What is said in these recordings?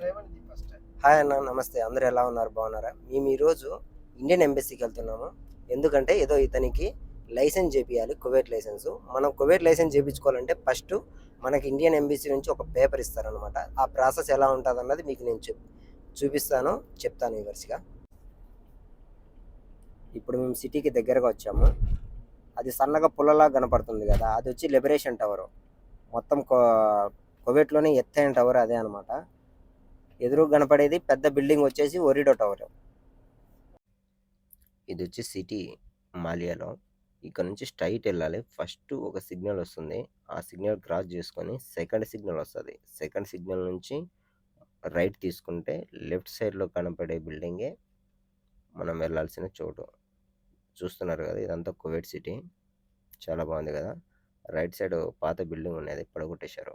Hi అన్న నమస్తే. అందరు ఎలా ఉన్నారు? బాగున్నారా? మేము ఈరోజు ఇండియన్ ఎంబసీకి వెళ్తున్నాము. ఎందుకంటే ఏదో ఇతనికి లైసెన్స్ చేపియాలి కువైట్ లైసెన్స్. మనం కువైట్ లైసెన్స్ చేయించుకోవాలంటే ఫస్ట్ మనకి ఇండియన్ ఎంబసీ నుంచి ఒక పేపర్ ఇస్తారనమాట ఆ ప్రాసెస్ ఎలా ఉంటుంది అన్నది మీకు నేను చెప్ చూపిస్తాను చెప్తాను వివర్స్గా ఇప్పుడు మేము సిటీకి దగ్గరగా వచ్చాము. అది సన్నగా పుల్లలా కనపడుతుంది కదా అది వచ్చి లిబరేషన్ టవర్ మొత్తం కో- కువైట్లోనే ఎత్తైన టవర్ అదే అనమాట ఎదురు కనపడేది పెద్ద బిల్డింగ్ వచ్చేసి ఒరిడో టవర్. ఇది వచ్చి సిటీ మాలియాలో. ఇక్కడ నుంచి స్ట్రైట్ వెళ్ళాలి. ఫస్ట్ ఒక సిగ్నల్ వస్తుంది. ఆ సిగ్నల్ క్రాస్ చేసుకొని సెకండ్ సిగ్నల్ వస్తుంది. సెకండ్ సిగ్నల్ నుంచి రైట్ తీసుకుంటే లెఫ్ట్ సైడ్లో కనపడే బిల్డింగే మనం వెళ్ళాల్సిన చోటు. చూస్తున్నారు కదా ఇదంతా కోవిడ్ సిటీ. చాలా బాగుంది కదా. రైట్ సైడ్ పాత బిల్డింగ్ ఉన్నది పడగొట్టేశారు.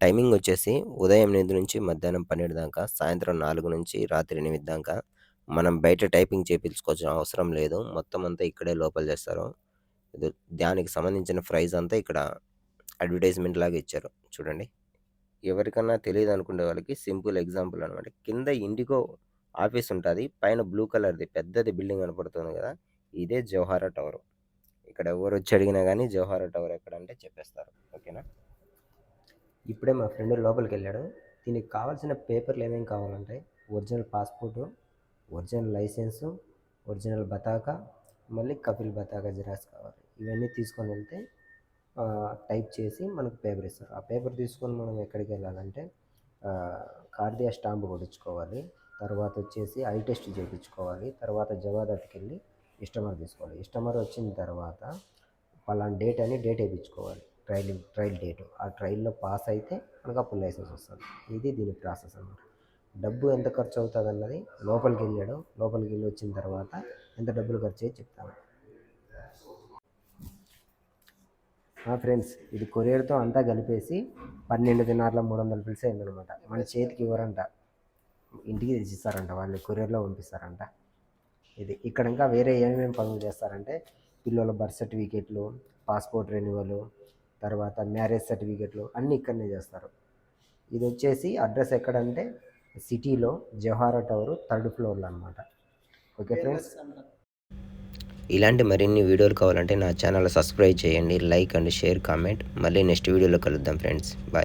టైమింగ్ వచ్చేసి ఉదయం ఎనిమిది నుంచి మధ్యాహ్నం పన్నెండు దాకా సాయంత్రం నాలుగు నుంచి రాత్రి ఎనిమిది దాకా. మనం బయట టైపింగ్ చేయించుకోవాల్సిన అవసరం లేదు. మొత్తం అంతా ఇక్కడే లోపల చేస్తారు. ఇది దానికి సంబంధించిన ప్రైజ్ అంతా ఇక్కడ అడ్వర్టైజ్మెంట్ లాగా ఇచ్చారు. చూడండి. ఎవరికన్నా తెలియదు అనుకునే వాళ్ళకి సింపుల్ ఎగ్జాంపుల్ అనమాట కింద ఇండిగో ఆఫీస్ ఉంటుంది. పైన బ్లూ కలర్ది పెద్దది బిల్డింగ్ కనపడుతుంది కదా. ఇదే జవహారా టవర్. ఇక్కడ ఎవరు వచ్చి అడిగినా కానీ జవహారా టవర్ ఎక్కడ అంటే చెప్పేస్తారు. ఓకేనా? ఇప్పుడే మా ఫ్రెండ్ లోపలికి వెళ్ళాడు దీనికి కావాల్సిన పేపర్లు ఏమేమి కావాలంటే original passport original licence original బతాకా మళ్ళీ కపిల్ బతాకా జిరాక్స్ కావాలి. ఇవన్నీ తీసుకొని వెళ్తే టైప్ చేసి మనకు పేపర్ ఇస్తారు. ఆ పేపర్ తీసుకొని మనం ఎక్కడికి వెళ్ళాలంటే ఆ, కార్డియా స్టాంప్ కొట్టించుకోవాలి. తర్వాత వచ్చేసి ఐ టెస్ట్ చేయించుకోవాలి. తర్వాత జవాదత్కి వెళ్ళి ఇస్టమర్ తీసుకోవాలి. ఇస్టమర్ వచ్చిన తర్వాత పలానా డేట్ అని డేట్ వేయించుకోవాలి. Trial trail date. ఆ ట్రైల్లో పాస్ అయితే మనకు అప్పుడు లైసెన్స్ వస్తుంది. ఇది దీని ప్రాసెస్ అనమాట డబ్బు ఎంత ఖర్చు అవుతుంది అన్నది లోపలికి వెళ్ళాడు లోపలికి వెళ్ళి వచ్చిన తర్వాత ఎంత డబ్బులు ఖర్చు అయ్యి చెప్తాను ఫ్రెండ్స్ ఇది కొరియర్తో అంతా కలిపేసి పన్నెండు దినార్ల మూడు వందలు పిలిచి అయిందనమాట మన చేతికి ఇవ్వరంట. ఇంటికి తెచ్చిస్తారంట వాళ్ళు కొరియర్లో పంపిస్తారంట. ఇది ఇక్కడ ఇంకా వేరే ఏమేమి పనులు చేస్తారంటే పిల్లల బర్త్ సర్టిఫికేట్లు పాస్పోర్ట్ రెన్యువల్ తర్వాత మ్యారేజ్ సర్టిఫికేట్లు అన్నీ ఇక్కడనే చేస్తారు. ఇది వచ్చేసి అడ్రస్ ఎక్కడంటే సిటీలో జవహారా టవర్ థర్డ్ ఫ్లోర్లో అనమాట ఓకే ఫ్రెండ్స్? ఇలాంటి మరిన్ని వీడియోలు కావాలంటే నా ఛానల్ సబ్స్క్రైబ్ చేయండి లైక్ అండ్ షేర్ కామెంట్. మళ్ళీ నెక్స్ట్ వీడియోలో కలుద్దాం ఫ్రెండ్స్. బాయ్